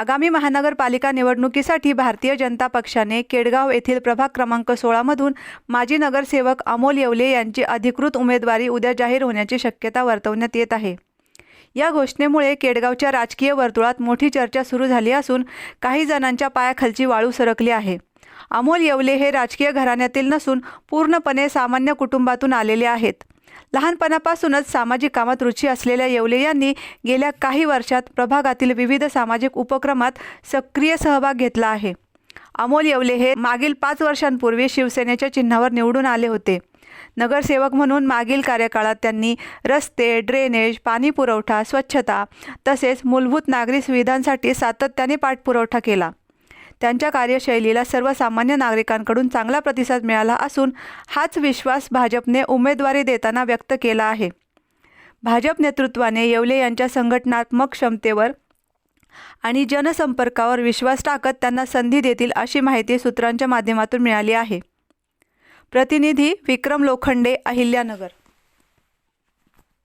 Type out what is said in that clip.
आगामी महानगरपालिका निवडणुकीसाठी भारतीय जनता पक्षाने केडगाव येथील प्रभाग क्रमांक सोळामधून माजी नगरसेवक अमोल येवले यांची अधिकृत उमेदवारी उद्या जाहीर होण्याची शक्यता वर्तवण्यात येत आहे. या घोषणेमुळे केडगावच्या राजकीय वर्तुळात मोठी चर्चा सुरू झाली असून काही जणांच्या पायाखालची वाळू सरकली आहे. अमोल येवले हे राजकीय घराण्यातील नसून पूर्णपणे सामान्य कुटुंबातून आलेले आहेत. लहानपणापासूनच सामाजिक कामात रुची असलेल्या येवले यांनी गेल्या काही वर्षात प्रभागातील विविध सामाजिक उपक्रमात सक्रिय सहभाग घेतला आहे. अमोल येवले हे मागील पाच वर्षांपूर्वी शिवसेनेच्या चिन्हावर निवडून आले होते. नगरसेवक म्हणून मागील कार्यकाळात त्यांनी रस्ते ड्रेनेज पाणी पुरवठा स्वच्छता तसेच मूलभूत नागरी सुविधांसाठी सातत्याने पाठपुरवठा केला. त्यांच्या कार्यशैलीला सर्वसामान्य नागरिकांकडून चांगला प्रतिसाद मिळाला असून हाच विश्वास भाजपने उमेदवारी देताना व्यक्त केला आहे. भाजप नेतृत्वाने येवले यांच्या संघटनात्मक क्षमतेवर आणि जनसंपर्कावर विश्वास टाकत त्यांना संधी देतील अशी माहिती सूत्रांच्या माध्यमातून मिळाली आहे. प्रतिनिधी विक्रम लोखंडे अहिल्यानगर